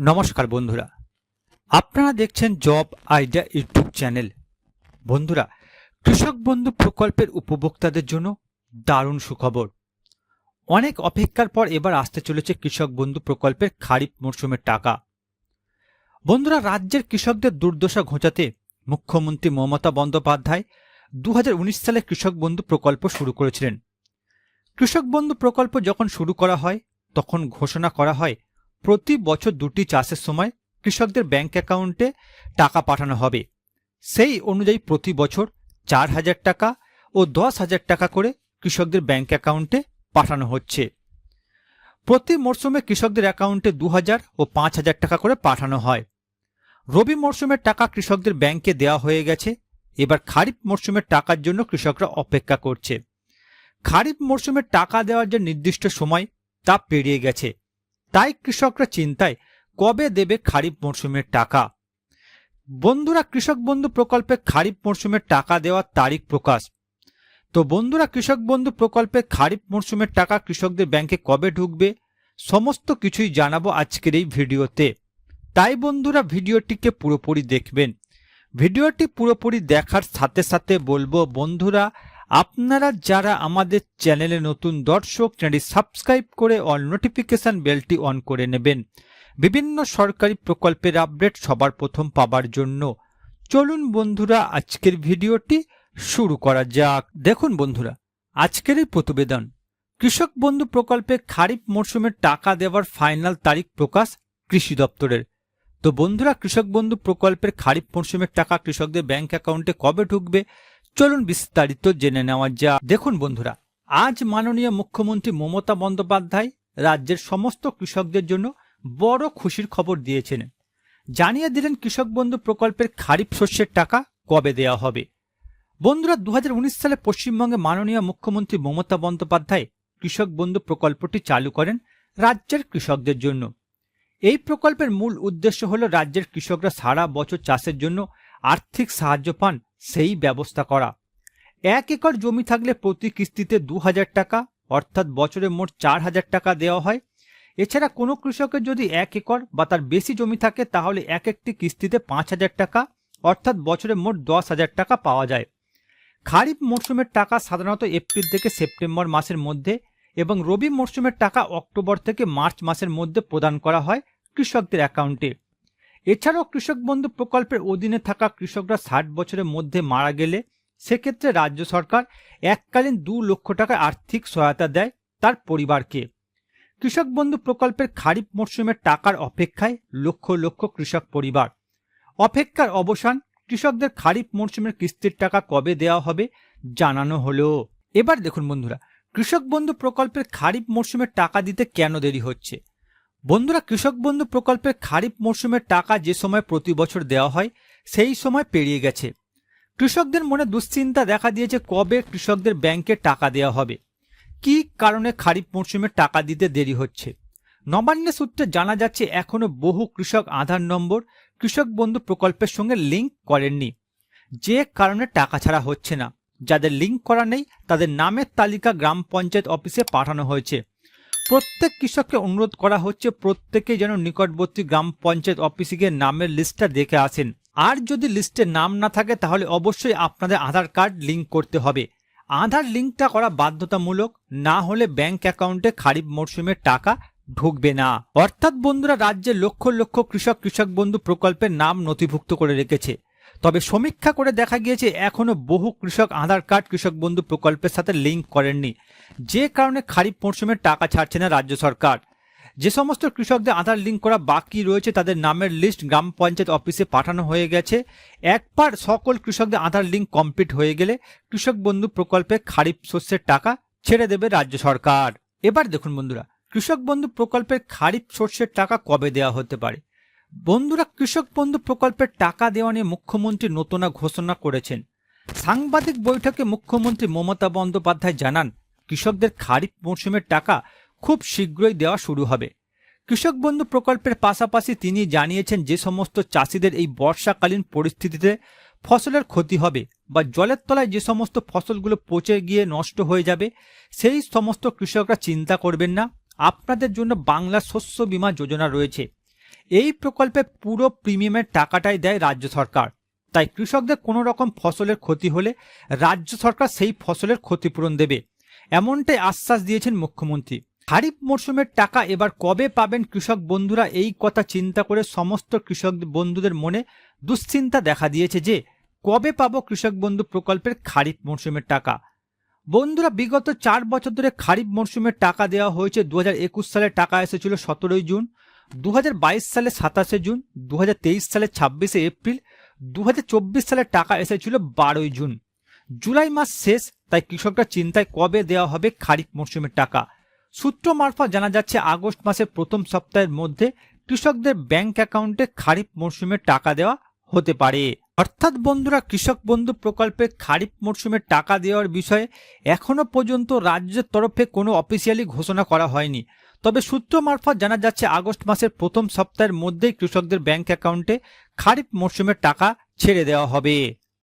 নমস্কার বন্ধুরা। আপনারা দেখছেন জব আইডিয়া ইউটিউব চ্যানেল। বন্ধুরা, কৃষক বন্ধু প্রকল্পের উপভোক্তাদের জন্য দারুণ সুখবর। অনেক অপেক্ষার পর এবার আসতে চলেছে কৃষক বন্ধু প্রকল্পের খারিফ মরশুমের টাকা। বন্ধুরা, রাজ্যের কৃষকদের দুর্দশা ঘোচাতে মুখ্যমন্ত্রী মমতা বন্দ্যোপাধ্যায় দু হাজার উনিশ সালে কৃষক বন্ধু প্রকল্প শুরু করেছিলেন। কৃষক বন্ধু প্রকল্প যখন শুরু করা হয়, তখন ঘোষণা করা হয় প্রতি বছর দুটি চাষের সময় কৃষকদের ব্যাংক অ্যাকাউন্টে টাকা পাঠানো হবে। সেই অনুযায়ী প্রতি বছর চার হাজার টাকা ও দশ হাজার টাকা করে কৃষকদের ব্যাংক অ্যাকাউন্টে পাঠানো হচ্ছে। প্রতি মরশুমে কৃষকদের অ্যাকাউন্টে দু হাজার ও পাঁচ হাজার টাকা করে পাঠানো হয়। রবি মরশুমের টাকা কৃষকদের ব্যাংকে দেওয়া হয়ে গেছে। এবার খারিফ মরশুমের টাকার জন্য কৃষকরা অপেক্ষা করছে। খারিফ মরশুমের টাকা দেওয়ার যে নির্দিষ্ট সময় তা পেরিয়ে গেছে। তাই কৃষকরা চিন্তায়, কবে দেবে খারিফ মরশুমের টাকা? বন্ধুরা, কৃষক বন্ধু প্রকল্পে খারিফ মরশুমের টাকা দেওয়ার তারিখ প্রকাশ। তো বন্ধুরা, কৃষক বন্ধু প্রকল্পে খারিফ মরশুমের টাকা কৃষকদের ব্যাংকে কবে ঢুকবে? সমস্ত কিছুই জানাব আজকের এই ভিডিওতে। তাই বন্ধুরা, ভিডিওটিকে পুরোপুরি দেখবেন। ভিডিওটি পুরোপুরি দেখার সাথে সাথে বলব, বন্ধুরা আপনারা যারা আমাদের চ্যানেলে নতুন দর্শক, চ্যানেলটি সাবস্ক্রাইব করে অল নোটিফিকেশন বেলটি অন করে নেবেন। বিভিন্ন সরকারি প্রকল্পের আপডেট সবার প্রথম পাবার জন্য। চলুন বন্ধুরা, আজকের ভিডিওটি শুরু করা যাক। দেখুন বন্ধুরা, আজকের এই প্রতিবেদন। কৃষক বন্ধু প্রকল্পে খারিফ মরশুমের টাকা দেওয়ার ফাইনাল তারিখ প্রকাশ কৃষি দপ্তরের। তো বন্ধুরা, কৃষক বন্ধু প্রকল্পের খারিফ মরশুমের টাকা কৃষকদের ব্যাংক অ্যাকাউন্টে কবে ঢুকবে? চলুন বিস্তারিত জেনে নেওয়া যা দেখুন বন্ধুরা, আজ মাননীয় মুখ্যমন্ত্রী মমতা বন্দ্যোপাধ্যায় রাজ্যের সমস্ত কৃষকদের জন্য বড় খুশির খবর দিয়েছেন। জানিয়ে দিলেন কৃষক বন্ধু প্রকল্পের খারিফ শস্যের টাকা কবে দেওয়া হবে। বন্ধুরা দু হাজার উনিশ সালে পশ্চিমবঙ্গে মাননীয় মুখ্যমন্ত্রী মমতা বন্দ্যোপাধ্যায় কৃষক বন্ধু প্রকল্পটি চালু করেন রাজ্যের কৃষকদের জন্য। এই প্রকল্পের মূল উদ্দেশ্য হল রাজ্যের কৃষকরা সারা বছর চাষের জন্য আর্থিক সাহায্য পান সেই ব্যবস্থা করা। এক একর জমি থাকলে প্রতি কিস্তিতে দু হাজার টাকা, অর্থাৎ বছরে মোট চার হাজার টাকা দেওয়া হয়। এছাড়া কোনো কৃষকের যদি এক একর বা তার বেশি জমি থাকে, তাহলে এক একটি কিস্তিতে পাঁচ হাজার টাকা, অর্থাৎ বছরে মোট দশ হাজার টাকা পাওয়া যায়। খারিফ মরশুমের টাকা সাধারণত এপ্রিল থেকে সেপ্টেম্বর মাসের মধ্যে এবং রবি মরশুমের টাকা অক্টোবর থেকে মার্চ মাসের মধ্যে প্রদান করা হয় কৃষকদের অ্যাকাউন্টে। এছাড়াও কৃষক বন্ধু প্রকল্পের অধীনে থাকা কৃষকরা ষাট বছরের মধ্যে মারা গেলে সেক্ষেত্রে রাজ্য সরকার এককালীন দু লক্ষ টাকা আর্থিক সহায়তা দেয় তার পরিবারকে। কৃষক বন্ধু প্রকল্পের খারিফ মরশুমের টাকার অপেক্ষায় লক্ষ লক্ষ কৃষক পরিবার। অপেক্ষার অবসান কৃষকদের খারিফ মরশুমের কিস্তির টাকা কবে দেওয়া হবে জানানো হলো। এবার দেখুন বন্ধুরা, কৃষক বন্ধু প্রকল্পের খারিফ মরশুমের টাকা দিতে কেন দেরি হচ্ছে? বন্ধুরা, কৃষক বন্ধু প্রকল্পের খারিফ মরশুমের টাকা যে সময় প্রতি বছর দেওয়া হয়, সেই সময় পেরিয়ে গেছে। কৃষকদের মনে দুশ্চিন্তা দেখা দিয়েছে কবে কৃষকদের ব্যাংকে টাকা দেওয়া হবে। কি কারণে খারিফ মরশুমে টাকা দিতে দেরি হচ্ছে? নবান্নের সূত্রে জানা যাচ্ছে, এখনও বহু কৃষক আধার নম্বর, কৃষক বন্ধু প্রকল্পের সঙ্গে লিঙ্ক করেননি। যে কারণে টাকা ছাড়া হচ্ছে না। যাদের লিঙ্ক করা নেই, তাদের নামের তালিকা গ্রাম পঞ্চায়েত অফিসে পাঠানো হয়েছে। প্রত্যেক কৃষককে অনুরোধ করা হচ্ছে প্রত্যেকেই যেন নিকটবর্তী গ্রাম পঞ্চায়েত অফিসে গিয়ে নামের লিস্টটা দেখে আসেন। আর যদি লিস্টে নাম না থাকে, তাহলে অবশ্যই আপনাদের আধার কার্ড লিঙ্ক করতে হবে। আধার লিঙ্কটা করা বাধ্যতামূলক, না হলে ব্যাংক অ্যাকাউন্টে খারিফ মরশুমের টাকা ঢুকবে না। অর্থাৎ বন্ধুরা, রাজ্যে লক্ষ লক্ষ কৃষক কৃষক বন্ধু প্রকল্পের নাম নথিভুক্ত করে রেখেছে। তবে সমীক্ষা করে দেখা গিয়েছে, এখনও বহু কৃষক আধার কার্ড কৃষক বন্ধু প্রকল্পের সাথে লিঙ্ক করেননি। যে কারণে খারিফ মরশুমের টাকা ছাড়ছে না রাজ্য সরকার। যে সমস্ত কৃষকদের আধার লিঙ্ক করা বাকি রয়েছে, তাদের নামের লিস্ট গ্রাম পঞ্চায়েত অফিসে পাঠানো হয়ে গেছে। একবার সকল কৃষকদের আধার লিঙ্ক কমপ্লিট হয়ে গেলে কৃষক বন্ধু প্রকল্পে খারিফ শস্যের টাকা ছেড়ে দেবে রাজ্য সরকার। এবার দেখুন বন্ধুরা, কৃষক বন্ধু প্রকল্পের খারিফ শস্যের টাকা কবে দেওয়া হতে পারে? বন্ধুরা, কৃষক বন্ধু প্রকল্পের টাকা দেওয়া নিয়ে মুখ্যমন্ত্রী নতুন ঘোষণা করেছেন। সাংবাদিক বৈঠকে মুখ্যমন্ত্রী মমতা বন্দ্যোপাধ্যায় জানান কৃষকদের খারিফ মরশুমের টাকা খুব শীঘ্রই দেওয়া শুরু হবে। কৃষক বন্ধু প্রকল্পের পাশাপাশি তিনি জানিয়েছেন যে সমস্ত চাষিদের এই বর্ষাকালীন পরিস্থিতিতে ফসলের ক্ষতি হবে বা জলের তলায় যে সমস্ত ফসলগুলো পচে গিয়ে নষ্ট হয়ে যাবে, সেই সমস্ত কৃষকরা চিন্তা করবেন না। আপনাদের জন্য বাংলা শস্য বীমা যোজনা রয়েছে। এই প্রকল্পে পুরো প্রিমিয়ামের টাকাটাই দেয় রাজ্য সরকার। তাই কৃষকদের কোনো রকম ফসলের ক্ষতি হলে রাজ্য সরকার সেই ফসলের ক্ষতিপূরণ দেবে। এমনটাই আশ্বাস দিয়েছেন মুখ্যমন্ত্রী। খারিফ মরশুমের টাকা এবার কবে পাবেন কৃষক বন্ধুরা এই কথা চিন্তা করে সমস্ত কৃষক বন্ধুদের মনে দুশ্চিন্তা দেখা দিয়েছে যে কবে পাবো কৃষক বন্ধু প্রকল্পের খারিফ মরশুমের টাকা। বন্ধুরা বিগত চার বছর ধরে খারিফ মরশুমের টাকা দেওয়া হয়েছে দুহাজার একুশ সালে টাকা এসেছিল সতেরোই জুন, দু হাজার বাইশ সালে সাতাশে জুন, দু হাজার তেইশ সালে ছাব্বিশে এপ্রিল, দু সালে টাকা এসেছিল বারোই জুন। জুলাই মাস শেষ তাই কৃষকরা চিন্তায় কবে দেওয়া হবে খারিফ মরশুমের টাকা? সূত্র মারফত জানা যাচ্ছে, আগস্ট মাসের প্রথম সপ্তাহের মধ্যে কৃষকদের ব্যাংক অ্যাকাউন্টে খারিফ মরশুমের টাকা দেওয়া হতে পারে। অর্থাৎ বন্ধুরা, কৃষক বন্ধু প্রকল্পে খারিফ মরশুমের টাকা দেওয়ার বিষয়ে এখনও পর্যন্ত রাজ্যের তরফে কোনো অফিসিয়ালি ঘোষণা করা হয়নি। তবে সূত্র মারফত জানা যাচ্ছে, আগস্ট মাসের প্রথম সপ্তাহের মধ্যেই কৃষকদের ব্যাংক অ্যাকাউন্টে খারিফ মরশুমের টাকা ছেড়ে দেওয়া হবে।